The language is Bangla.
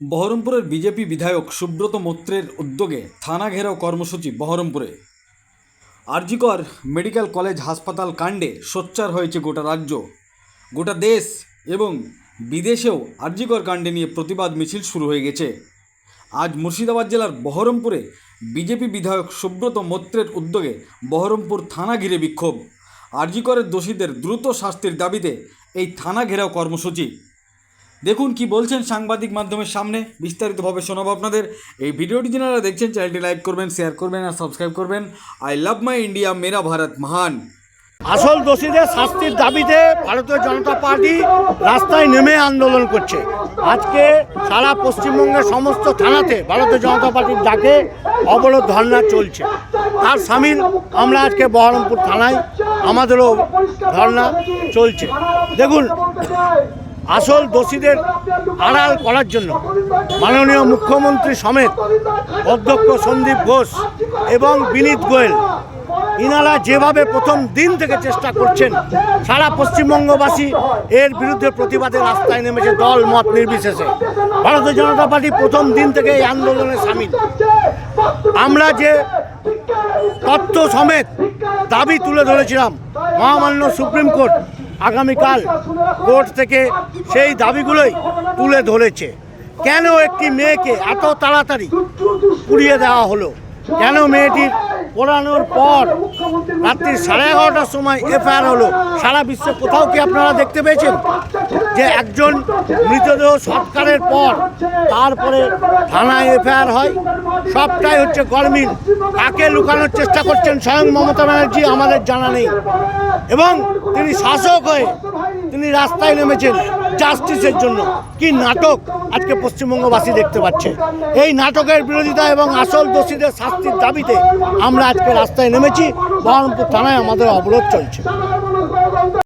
বহরমপুরের বিজেপি বিধায়ক সুব্রত মৈত্রের উদ্যোগে থানা ঘেরাও কর্মসূচি বহরমপুরে। আরজিকর মেডিকেল কলেজ হাসপাতাল কাণ্ডে সোচ্চার হয়েছে গোটা রাজ্য। গোটা দেশ এবং বিদেশেও আরজিকর কাণ্ডে নিয়ে প্রতিবাদ মিছিল শুরু হয়ে গেছে। আজ মুর্শিদাবাদ জেলার বহরমপুরে বিজেপি বিধায়ক সুব্রত মৈত্রের উদ্যোগে বহরমপুর থানা ঘিরে বিক্ষোভ। আরজিকরের দোষীদের দ্রুত শাস্তির দাবিতে এই থানা ঘেরাও কর্মসূচি। দেখুন কি বলছেন সাংবাদিক মাধ্যমের সামনে। বিস্তারিতভাবে শোনাবো আপনাদের। এই ভিডিওটি যারা দেখছেন, চ্যানেলটি লাইক করবেন, শেয়ার করবেন আর সাবস্ক্রাইব করবেন। আই লাভ মাই ইন্ডিয়া, মেরা ভারত মহান। আসল দোষীদের শাস্তির দাবিতে ভারতীয় জনতা পার্টি রাস্তায় নেমে আন্দোলন করছে। আজকে সারা পশ্চিমবঙ্গের সমস্ত থানাতে ভারতীয় জনতা পার্টির ডাকে অবরোধ ধর্না চলছে। তার সামিল আমরা আজকে বহরমপুর থানায় আমাদেরও ধর্না চলছে। দেখুন আসল দোষীদের আড়াল করার জন্য মাননীয় মুখ্যমন্ত্রী সমেত অধ্যক্ষ সন্দীপ ঘোষ এবং বিনীত গোয়েল, ইনারা যেভাবে প্রথম দিন থেকে চেষ্টা করছেন, সারা পশ্চিমবঙ্গবাসী এর বিরুদ্ধে প্রতিবাদে রাস্তায় নেমেছে দল মত নির্বিশেষে। ভারতীয় জনতা পার্টি প্রথম দিন থেকে এই আন্দোলনে সামিল। আমরা যে তথ্য সমেত দাবি তুলে ধরেছিলাম, মহামান্য সুপ্রিম কোর্ট আগামীকাল কোর্ট থেকে সেই দাবিগুলোই তুলে ধরেছে। কেন একটি মেয়েকে এত তাড়াতাড়ি পুড়িয়ে দেওয়া হলো? কেন মেয়েটির পোড়ানোর পর রাত্রি সাড়ে এগারোটার সময় এফআইআর হলো। সারা বিশ্বে কোথাও কি আপনারা দেখতে পেয়েছেন? যে একজন মৃতদেহ সৎকারের পর তারপরে থানায় এফআইআর হয়। সবটাই হচ্ছে গরমিল। কাকে লুকানোর চেষ্টা করছেন স্বয়ং মমতা ব্যানার্জি আমাদের জানা নেই। এবং তিনি শাসক হয়ে তিনি রাস্তায় নেমেছেন জাস্টিসের জন্য। কি নাটক আজকে পশ্চিমবঙ্গবাসী দেখতে পাচ্ছে। এই নাটকের বিরোধিতা এবং আসল দোষীদের শাস্তির দাবিতে আমরা আজকে রাস্তায় নেমেছি। বহরমপুর থানায় আমাদের অবরোধ চলছে।